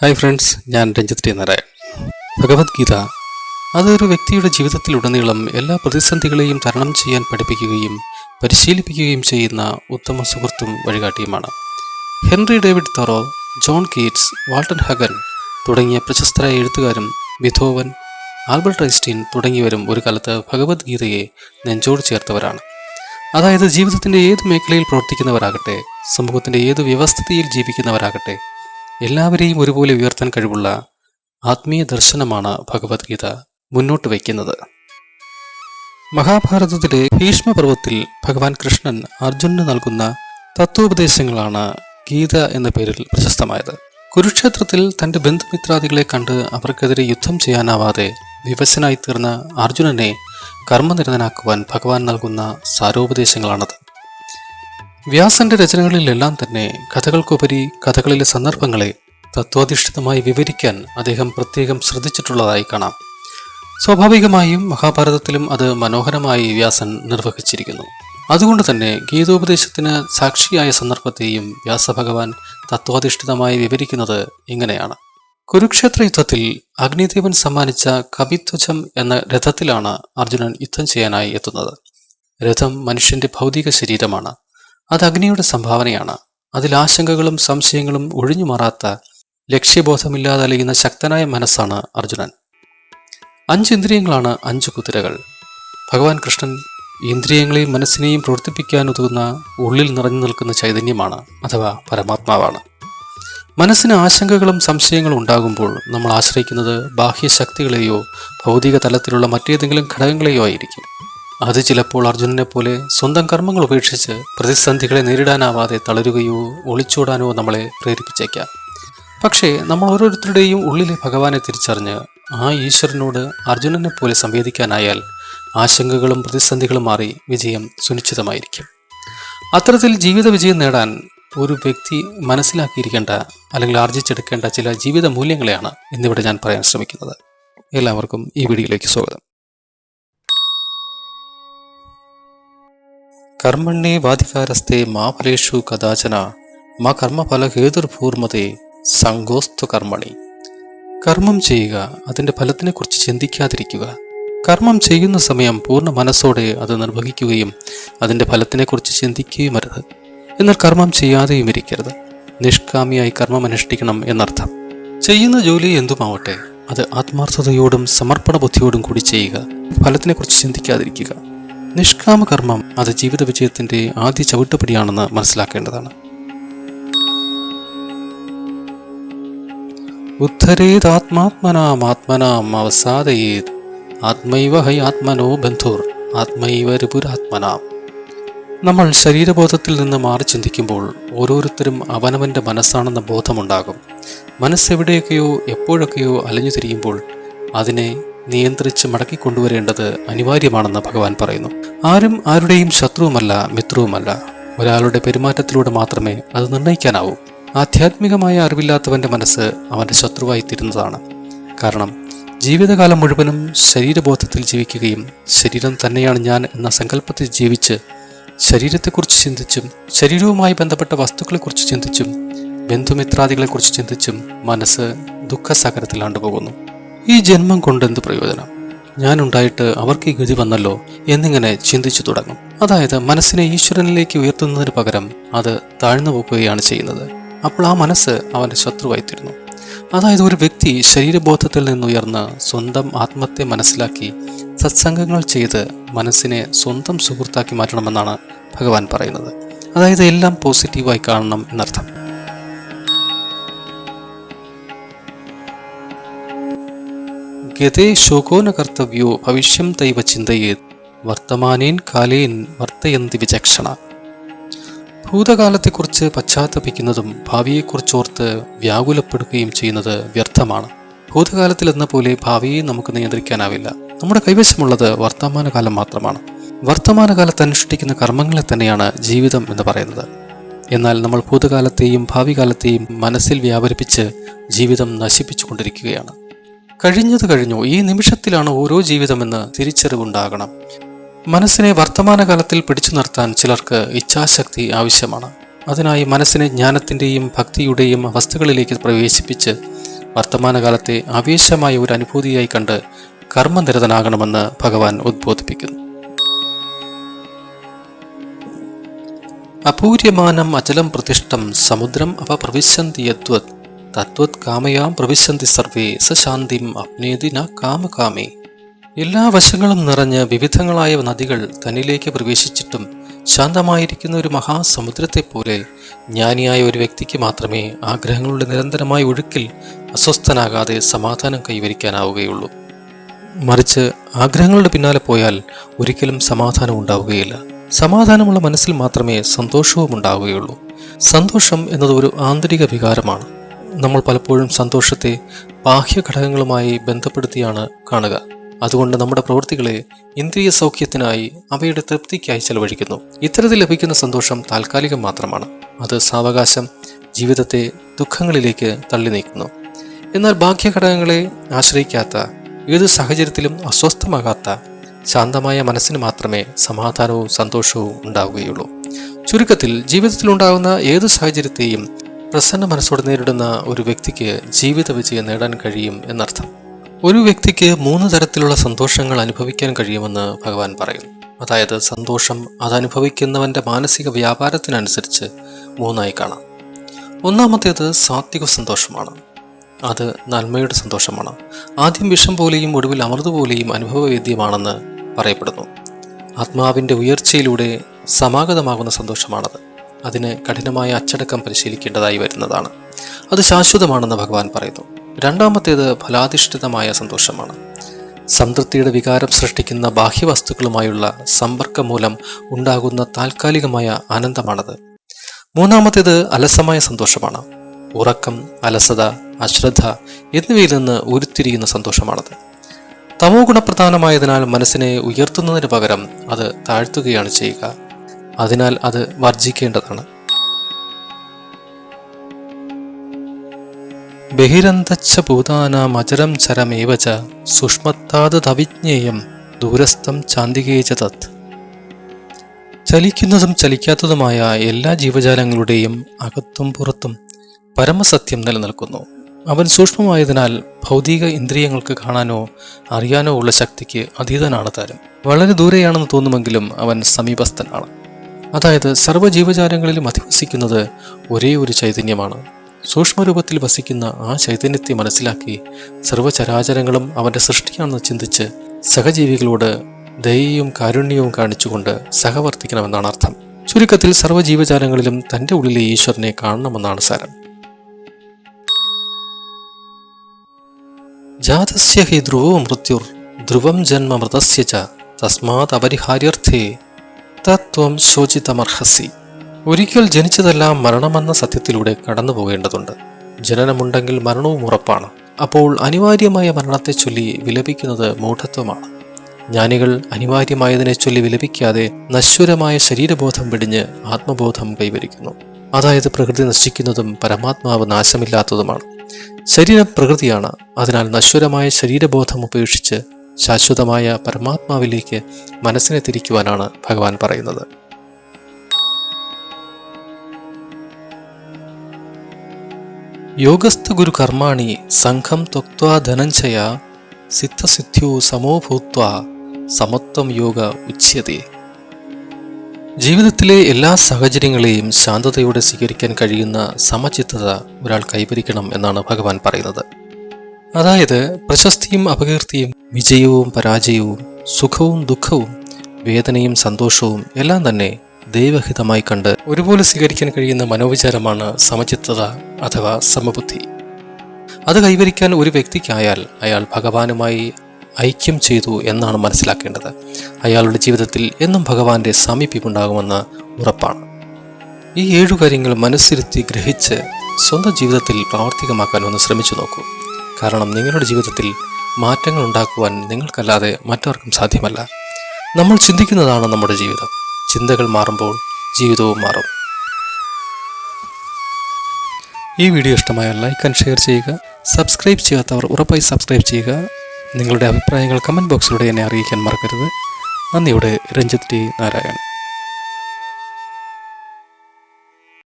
Hi friends ഞാൻ Ranjith T Narayan. Bhagavad Gita അതൊരു വ്യക്തിയുടെ ജീവിതത്തിലുടനീളം എല്ലാ പ്രതിസന്ധികളെയും തരണം ചെയ്യാൻ പഠിപ്പിക്കുകയും പരിശീലിപ്പിക്കുകയും ചെയ്യുന്ന ഉത്തമ സുഹൃത്തും വഴികാട്ടിയുമാണ്. Henry David Thoreau John Keats Walton Hagan തുടങ്ങിയ പ്രശസ്തരായ എഴുത്തുകാരും വിധോവൻ ആൽബർട്ട് ഐൻസ്റ്റീൻ തുടങ്ങിയവരും ഒരു കാലത്ത് ഭഗവത്ഗീതയെ നെഞ്ചോട് ചേർത്തവരാണ്. അതായത് ജീവിതത്തിന്റെ ഏത് മേഖലയിൽ പ്രവർത്തിക്കുന്നവരാകട്ടെ സമൂഹത്തിന്റെ ഏത് വ്യവസ്ഥിതിയിൽ ജീവിക്കുന്നവരാകട്ടെ എല്ലാവരെയും ഒരുപോലെ ഉയർത്താൻ കഴിവുള്ള ആത്മീയ ദർശനമാണ് ഭഗവത്ഗീത മുന്നോട്ട് വയ്ക്കുന്നത്. മഹാഭാരതത്തിലെ ഭീഷ്മപർവത്തിൽ ഭഗവാൻ കൃഷ്ണൻ അർജുനന് നൽകുന്ന തത്വോപദേശങ്ങളാണ് ഗീത എന്ന പേരിൽ പ്രശസ്തമായത്. കുരുക്ഷേത്രത്തിൽ തന്റെ ബന്ധുമിത്രാദികളെ കണ്ട് അവർക്കെതിരെ യുദ്ധം ചെയ്യാനാവാതെ വിവശനായി തീർന്ന അർജുനനെ കർമ്മനിരതനാക്കുവാൻ ഭഗവാൻ നൽകുന്ന സാരോപദേശങ്ങളാണത്. വ്യാസന്റെ രചനകളിലെല്ലാം തന്നെ കഥകൾക്കുപരി കഥകളിലെ സന്ദർഭങ്ങളെ തത്വാധിഷ്ഠിതമായി വിവരിക്കാൻ അദ്ദേഹം പ്രത്യേകം ശ്രദ്ധിച്ചിട്ടുള്ളതായി കാണാം. സ്വാഭാവികമായും മഹാഭാരതത്തിലും അത് മനോഹരമായി വ്യാസൻ നിർവഹിച്ചിരിക്കുന്നു. അതുകൊണ്ട് തന്നെ ഗീതോപദേശത്തിന് സാക്ഷിയായ സന്ദർഭത്തെയും വ്യാസഭഗവാൻ തത്വാധിഷ്ഠിതമായി വിവരിക്കുന്നത് ഇങ്ങനെയാണ്. കുരുക്ഷേത്ര യുദ്ധത്തിൽ അഗ്നിദേവൻ സമ്മാനിച്ച കവിധ്വജം എന്ന രഥത്തിലാണ് അർജുനൻ യുദ്ധം ചെയ്യാനായി എത്തുന്നത്. രഥം മനുഷ്യന്റെ ഭൗതിക ശരീരമാണ്. അത് അഗ്നിയുടെ സംഭാവനയാണ്. അതിൽ ആശങ്കകളും സംശയങ്ങളും ഒഴിഞ്ഞു മാറാത്ത ലക്ഷ്യബോധമില്ലാതെ അലയുന്ന ശക്തനായ മനസ്സാണ് അർജുനൻ. അഞ്ച് ഇന്ദ്രിയങ്ങളാണ് അഞ്ച് കുതിരകൾ. ഭഗവാൻ കൃഷ്ണൻ ഇന്ദ്രിയങ്ങളെയും മനസ്സിനെയും പ്രവർത്തിപ്പിക്കാൻ ഉതകുന്ന ഉള്ളിൽ നിറഞ്ഞു നിൽക്കുന്ന ചൈതന്യമാണ് അഥവാ പരമാത്മാവാണ്. മനസ്സിന് ആശങ്കകളും സംശയങ്ങളും ഉണ്ടാകുമ്പോൾ നമ്മൾ ആശ്രയിക്കുന്നത് ബാഹ്യശക്തികളെയോ ഭൗതിക തലത്തിലുള്ള മറ്റേതെങ്കിലും ഘടകങ്ങളെയോ ആയിരിക്കും. അത് ചിലപ്പോൾ അർജുനനെ പോലെ സ്വന്തം കർമ്മങ്ങൾ ഉപേക്ഷിച്ച് പ്രതിസന്ധികളെ നേരിടാനാവാതെ തളരുകയോ ഒളിച്ചോടാനോ നമ്മളെ പ്രേരിപ്പിച്ചേക്കാം. പക്ഷേ നമ്മൾ ഓരോരുത്തരുടെയും ഉള്ളിലെ ഭഗവാനെ തിരിച്ചറിഞ്ഞ് ആ ഈശ്വരനോട് അർജുനനെ പോലെ സംവേദിക്കാനായാൽ ആശങ്കകളും പ്രതിസന്ധികളും മാറി വിജയം സുനിശ്ചിതമായിരിക്കും. അത്തരത്തിൽ ജീവിത വിജയം നേടാൻ ഒരു വ്യക്തി മനസ്സിലാക്കിയിരിക്കേണ്ട അല്ലെങ്കിൽ ആർജിച്ചെടുക്കേണ്ട ചില ജീവിത മൂല്യങ്ങളെയാണ് ഇന്നിവിടെ ഞാൻ പറയാൻ ശ്രമിക്കുന്നത്. എല്ലാവർക്കും ഈ വീഡിയോയിലേക്ക് സ്വാഗതം. കർമ്മണ്യേ വാധികാരസ്ഥേ മാ ഫലേഷു കഥാചന. മാ കർമ്മഫല ഹേതുർഭൂർമതേ സംഘോസ്തു കർമ്മണി. കർമ്മം ചെയ്യുക അതിന്റെ ഫലത്തിനെക്കുറിച്ച് ചിന്തിക്കാതിരിക്കുക. കർമ്മം ചെയ്യുന്ന സമയം പൂർണ മനസ്സോടെ അത് നിർവഹിക്കുകയും അതിന്റെ ഫലത്തിനെക്കുറിച്ച് ചിന്തിക്കുകയും അരുത്. എന്നാൽ കർമ്മം ചെയ്യാതെയും ഇരിക്കരുത്. നിഷ്കാമിയായി കർമ്മം അനുഷ്ഠിക്കണം എന്നർത്ഥം. ചെയ്യുന്ന ജോലി എന്തുമാവട്ടെ അത് ആത്മാർത്ഥതയോടും സമർപ്പണ ബുദ്ധിയോടും കൂടി ചെയ്യുക ഫലത്തിനെക്കുറിച്ച് ചിന്തിക്കാതിരിക്കുക. നിഷ്കാമ കർമ്മം അത് ജീവിത വിജയത്തിന്റെ ആദ്യ ചവിട്ടുപടിയാണെന്ന് മനസ്സിലാക്കേണ്ടതാണ്. ഉദ്ധരേതാത്മാത്മനാമാത്മനാം അവസാദയേത്. ആത്മൈവ ഹൈ ആത്മനോ ബന്ധുർ ആത്മൈവ രിപുരാത്മനാം. നമ്മൾ ശരീരബോധത്തിൽ നിന്ന് മാറി ചിന്തിക്കുമ്പോൾ ഓരോരുത്തരും അവനവന്റെ മനസ്സാണെന്ന ബോധമുണ്ടാകും. മനസ്സെവിടെയൊക്കെയോ എപ്പോഴൊക്കെയോ അലഞ്ഞു തിരിയുമ്പോൾ അതിനെ നിയന്ത്രിച്ച് മടക്കിക്കൊണ്ടുവരേണ്ടത് അനിവാര്യമാണെന്ന് ഭഗവാൻ പറയുന്നു. ആരും ആരുടെയും ശത്രുവുമല്ല മിത്രവുമല്ല. ഒരാളുടെ പെരുമാറ്റത്തിലൂടെ മാത്രമേ അത് നിർണയിക്കാനാവൂ. ആധ്യാത്മികമായ അറിവില്ലാത്തവന്റെ മനസ്സ് അവന്റെ ശത്രുവായി തീരുന്നതാണ്. കാരണം ജീവിതകാലം മുഴുവനും ശരീരബോധത്തിൽ ജീവിക്കുകയും ശരീരം തന്നെയാണ് ഞാൻ എന്ന സങ്കല്പത്തിൽ ജീവിച്ച് ശരീരത്തെക്കുറിച്ച് ചിന്തിച്ചും ശരീരവുമായി ബന്ധപ്പെട്ട വസ്തുക്കളെക്കുറിച്ച് ചിന്തിച്ചും ബന്ധുമിത്രാദികളെക്കുറിച്ച് ചിന്തിച്ചും മനസ്സ് ദുഃഖസാഗരത്തിൽ പോകുന്നു ഈ ജന്മം കൊണ്ടെന്ത് പ്രയോജനം? ഞാനുണ്ടായിട്ട് അവർക്ക് ഈ ഗതി വന്നല്ലോ എന്നിങ്ങനെ ചിന്തിച്ചു തുടങ്ങും. അതായത് മനസ്സിനെ ഈശ്വരനിലേക്ക് ഉയർത്തുന്നതിന് പകരം അത് താഴ്ന്നു പോകുകയാണ് ചെയ്യുന്നത്. അപ്പോൾ ആ മനസ്സ് അവന്റെ ശത്രുവായിത്തീരുന്നു. അതായത് ഒരു വ്യക്തി ശരീരബോധത്തിൽ നിന്നുയർന്ന് സ്വന്തം ആത്മത്തെ മനസ്സിലാക്കി സത്സംഗങ്ങൾ ചെയ്ത് മനസ്സിനെ സ്വന്തം സുഹൃത്താക്കി മാറ്റണമെന്നാണ് ഭഗവാൻ പറയുന്നത്. അതായത് എല്ലാം പോസിറ്റീവായി കാണണം എന്നർത്ഥം. ഗതേ ശോകോന കർത്തവ്യോ ഭവിഷ്യം തൈവ ചിന്തയേ വർത്തമാനേൻ കാലേൻ വർത്തയന്തി വിചക്ഷണ. ഭൂതകാലത്തെക്കുറിച്ച് പശ്ചാത്തപിക്കുന്നതും ഭാവിയെക്കുറിച്ചോർത്ത് വ്യാകുലപ്പെടുകയും ചെയ്യുന്നത് വ്യർത്ഥമാണ്. ഭൂതകാലത്തിലെന്ന പോലെ ഭാവിയെ നമുക്ക് നിയന്ത്രിക്കാനാവില്ല. നമ്മുടെ കൈവശമുള്ളത് വർത്തമാനകാലം മാത്രമാണ്. വർത്തമാനകാലത്ത് അനുഷ്ഠിക്കുന്ന കർമ്മങ്ങളെ തന്നെയാണ് ജീവിതം എന്ന് പറയുന്നത്. എന്നാൽ നമ്മൾ ഭൂതകാലത്തെയും ഭാവി കാലത്തെയും മനസ്സിൽ വ്യാപരിപ്പിച്ച് ജീവിതം നശിപ്പിച്ചുകൊണ്ടിരിക്കുകയാണ്. കഴിഞ്ഞത് കഴിഞ്ഞു. ഈ നിമിഷത്തിലാണ് ഓരോ ജീവിതമെന്ന് തിരിച്ചറിവുണ്ടാകണം. മനസ്സിനെ വർത്തമാനകാലത്തിൽ പിടിച്ചു നിർത്താൻ ചിലർക്ക് ഇച്ഛാശക്തി ആവശ്യമാണ്. അതിനായി മനസ്സിനെ ജ്ഞാനത്തിന്റെയും ഭക്തിയുടെയും അവസ്ഥകളിലേക്ക് പ്രവേശിപ്പിച്ച് വർത്തമാനകാലത്തെ ആവേശമായ ഒരു അനുഭൂതിയായി കണ്ട് കർമ്മനിരതനാകണമെന്ന് ഭഗവാൻ ഉദ്ബോധിപ്പിക്കുന്നു. അപൂര്യമാനം അചലം പ്രതിഷ്ഠം സമുദ്രം അവ പ്രവിശന്തി യദ്വത് തദ്വത് കാമയാം പ്രവിശന്തി സർവേ സശാന്തിം അപ്നേതി ന കാമകാമേ. എല്ലാ വശങ്ങളും നിറഞ്ഞ് വിവിധങ്ങളായ നദികൾ തന്നിലേക്ക് പ്രവേശിച്ചിട്ടും ശാന്തമായിരിക്കുന്ന ഒരു മഹാസമുദ്രത്തെ പോലെ ജ്ഞാനിയായ ഒരു വ്യക്തിക്ക് മാത്രമേ ആഗ്രഹങ്ങളുടെ നിരന്തരമായ ഒഴുക്കിൽ അസ്വസ്ഥനാകാതെ സമാധാനം കൈവരിക്കാനാവുകയുള്ളൂ. മറിച്ച് ആഗ്രഹങ്ങളുടെ പിന്നാലെ പോയാൽ ഒരിക്കലും സമാധാനം ഉണ്ടാവുകയില്ല. സമാധാനമുള്ള മനസ്സിൽ മാത്രമേ സന്തോഷവും ഉണ്ടാവുകയുള്ളൂ. സന്തോഷം എന്നത് ഒരു ആന്തരിക വികാരമാണ്. നമ്മൾ പലപ്പോഴും സന്തോഷത്തെ ബാഹ്യ ഘടകങ്ങളുമായി ബന്ധപ്പെടുത്തിയാണ് കാണുക. അതുകൊണ്ട് നമ്മുടെ പ്രവൃത്തികളെ ഇന്ദ്രിയ സൗഖ്യത്തിനായി അവയുടെ തൃപ്തിക്കായി ചെലവഴിക്കുന്നു. ഇത്തരത്തിൽ ലഭിക്കുന്ന സന്തോഷം താൽക്കാലികം മാത്രമാണ്. അത് സാവകാശം ജീവിതത്തെ ദുഃഖങ്ങളിലേക്ക് തള്ളി നീക്കുന്നു. എന്നാൽ ബാഹ്യ ഘടകങ്ങളെ ആശ്രയിക്കാത്ത ഏത് സാഹചര്യത്തിലും അസ്വസ്ഥമാകാത്ത ശാന്തമായ മനസ്സിന് മാത്രമേ സമാധാനവും സന്തോഷവും ഉണ്ടാവുകയുള്ളൂ. ചുരുക്കത്തിൽ ജീവിതത്തിലുണ്ടാകുന്ന ഏത് സാഹചര്യത്തെയും പ്രസന്ന മനസ്സോടെ നേരിടുന്ന ഒരു വ്യക്തിക്ക് ജീവിത വിജയം നേടാൻ കഴിയും എന്നർത്ഥം. ഒരു വ്യക്തിക്ക് മൂന്ന് തരത്തിലുള്ള സന്തോഷങ്ങൾ അനുഭവിക്കാൻ കഴിയുമെന്ന് ഭഗവാൻ പറയുന്നു. അതായത് സന്തോഷം അതനുഭവിക്കുന്നവന്റെ മാനസിക വ്യാപാരത്തിനനുസരിച്ച് മൂന്നായി കാണാം. ഒന്നാമത്തേത് സാത്വിക സന്തോഷമാണ്. അത് നന്മയുടെ സന്തോഷമാണ്. ആദ്യം വിഷം പോലെയും ഒടുവിൽ അമൃത് പോലെയും അനുഭവവേദ്യമാണെന്ന് പറയപ്പെടുന്നു. ആത്മാവിന്റെ ഉയർച്ചയിലൂടെ സമാഗതമാകുന്ന സന്തോഷമാണത്. അതിന് കഠിനമായ അച്ചടക്കം പരിശീലിക്കേണ്ടതായി വരുന്നതാണ്. അത് ശാശ്വതമാണെന്ന് ഭഗവാൻ പറയുന്നു. രണ്ടാമത്തേത് ഫലാധിഷ്ഠിതമായ സന്തോഷമാണ്. സംതൃപ്തിയുടെ വികാരം സൃഷ്ടിക്കുന്ന ബാഹ്യവസ്തുക്കളുമായുള്ള സമ്പർക്കം മൂലം ഉണ്ടാകുന്ന താൽക്കാലികമായ ആനന്ദമാണത്. മൂന്നാമത്തേത് അലസമായ സന്തോഷമാണ്. ഉറക്കം അലസത അശ്രദ്ധ എന്നിവയിൽ നിന്ന് ഉരുത്തിരിയുന്ന സന്തോഷമാണത്. തമോ ഗുണപ്രധാനമായതിനാൽ മനസ്സിനെ ഉയർത്തുന്നതിന് പകരം അത് താഴ്ത്തുകയാണ് ചെയ്യുക. അതിനാൽ അത് വർജിക്കേണ്ടതാണ് ബഹിരന്തച്ച ഭൂതാനാം അചരം ചരമേവച സുഷ്മത്താതവിജ്ഞേയം ദൂരസ്ഥം ചാന്തികേച തത്. ചലിക്കുന്നതും ചലിക്കാത്തതുമായ എല്ലാ ജീവജാലങ്ങളുടെയും അകത്തും പുറത്തും പരമസത്യം നിലനിൽക്കുന്നു. അവൻ സൂക്ഷ്മമായതിനാൽ ഭൗതിക ഇന്ദ്രിയങ്ങൾക്ക് കാണാനോ അറിയാനോ ഉള്ള ശക്തിക്ക് അതീതനാണ് താരം. വളരെ ദൂരെയാണെന്ന് തോന്നുമെങ്കിലും അവൻ സമീപസ്ഥനാണ്. അതായത് സർവ ജീവജാലങ്ങളിലും അധിവസിക്കുന്നത് ഒരേ ഒരു ചൈതന്യമാണ്. സൂക്ഷ്മരൂപത്തിൽ വസിക്കുന്ന ആ ചൈതന്യത്തെ മനസ്സിലാക്കി സർവചരാചരങ്ങളും അവന്റെ സൃഷ്ടിയാണെന്ന് ചിന്തിച്ച് സഹജീവികളോട് ദയയും കാരുണ്യവും കാണിച്ചുകൊണ്ട് സഹവർത്തിക്കണമെന്നാണ് അർത്ഥം. ചുരുക്കത്തിൽ സർവ ജീവജാലങ്ങളിലും തന്റെ ഉള്ളിലെ ഈശ്വരനെ കാണണമെന്നാണ് സാരം. ജാതസ്യ ഹി ധ്രുവോ മൃത്യുർ ധ്രുവം ജന്മ മൃതസ്യ ച തസ്മാത് അപരിഹാര്യർത്ഥേ തത്വം ശോചിതമർഹസി ഒരിക്കൽ ജനിച്ചതെല്ലാം മരണമെന്ന സത്യത്തിലൂടെ കടന്നു പോകേണ്ടതുണ്ട്. ജനനമുണ്ടെങ്കിൽ മരണവും ഉറപ്പാണ്. അപ്പോൾ അനിവാര്യമായ മരണത്തെ ചൊല്ലി വിലപിക്കുന്നത് മൂഢത്വമാണ്. ജ്ഞാനികൾ അനിവാര്യമായതിനെ ചൊല്ലി വിലപിക്കാതെ നശ്വരമായ ശരീരബോധം വെടിഞ്ഞ് ആത്മബോധം കൈവരിക്കുന്നു. അതായത് പ്രകൃതി നശിക്കുന്നതും പരമാത്മാവ് നാശമില്ലാത്തതുമാണ്. ശരീരം പ്രകൃതിയാണ്. അതിനാൽ നശ്വരമായ ശരീരബോധം ഉപേക്ഷിച്ച് ശാശ്വതമായ പരമാത്മാവിലേക്ക് മനസ്സിനെ തിരിക്കുവാനാണ് ഭഗവാൻ പറയുന്നത്. യോഗസ്ഥ ഗുരു കർമാണി സംഘം ത്വക്വാ ധനഞ്ജയ സിദ്ധസിദ്ധ്യോ സമോഭൂത്വ സമത്വം യോഗ ഉച്യതേ. ജീവിതത്തിലെ എല്ലാ സാഹചര്യങ്ങളെയും ശാന്തതയോടെ സ്വീകരിക്കാൻ കഴിയുന്ന സമചിത്തത ഒരാൾ കൈവരിക്കണം എന്നാണ് ഭഗവാൻ പറയുന്നത്. അതായത് പ്രശസ്തിയും അപകീർത്തിയും വിജയവും പരാജയവും സുഖവും ദുഃഖവും വേദനയും സന്തോഷവും എല്ലാം തന്നെ ദൈവഹിതമായി കണ്ട് ഒരുപോലെ സ്വീകരിക്കാൻ കഴിയുന്ന മനോവിചാരമാണ് സമചിത്തത അഥവാ സമബുദ്ധി. അത് കൈവരിക്കാൻ ഒരു വ്യക്തിക്കായാൽ അയാൾ ഭഗവാനുമായി ഐക്യം ചെയ്തു എന്നാണ് മനസ്സിലാക്കേണ്ടത്. അയാളുടെ ജീവിതത്തിൽ എന്നും ഭഗവാന്റെ സാമീപ്യമുണ്ടാകുമെന്ന് ഉറപ്പാണ്. ഈ ഏഴു കാര്യങ്ങൾ മനസ്സിരുത്തി ഗ്രഹിച്ച് സ്വന്തം ജീവിതത്തിൽ പ്രാവർത്തികമാക്കാൻ ഒന്ന് ശ്രമിച്ചു നോക്കൂ. കാരണം നിങ്ങളുടെ ജീവിതത്തിൽ മാറ്റങ്ങൾ ഉണ്ടാക്കുവാൻ നിങ്ങൾക്കല്ലാതെ മറ്റാർക്കും സാധ്യമല്ല. നമ്മൾ ചിന്തിക്കുന്നതാണ് നമ്മുടെ ജീവിതം. ചിന്തകൾ മാറുമ്പോൾ ജീവിതവും മാറും. ഈ വീഡിയോ ഇഷ്ടമായ ലൈക്ക് ആൻഡ് ഷെയർ ചെയ്യുക. സബ്സ്ക്രൈബ് ചെയ്യാത്തവർ ഉറപ്പായി സബ്സ്ക്രൈബ് ചെയ്യുക. നിങ്ങളുടെ അഭിപ്രായങ്ങൾ കമന്റ് ബോക്സിലൂടെ എന്നെ അറിയിക്കാൻ മറക്കരുത്. നന്ദിയോടെ രഞ്ജിത് ടി നാരായൺ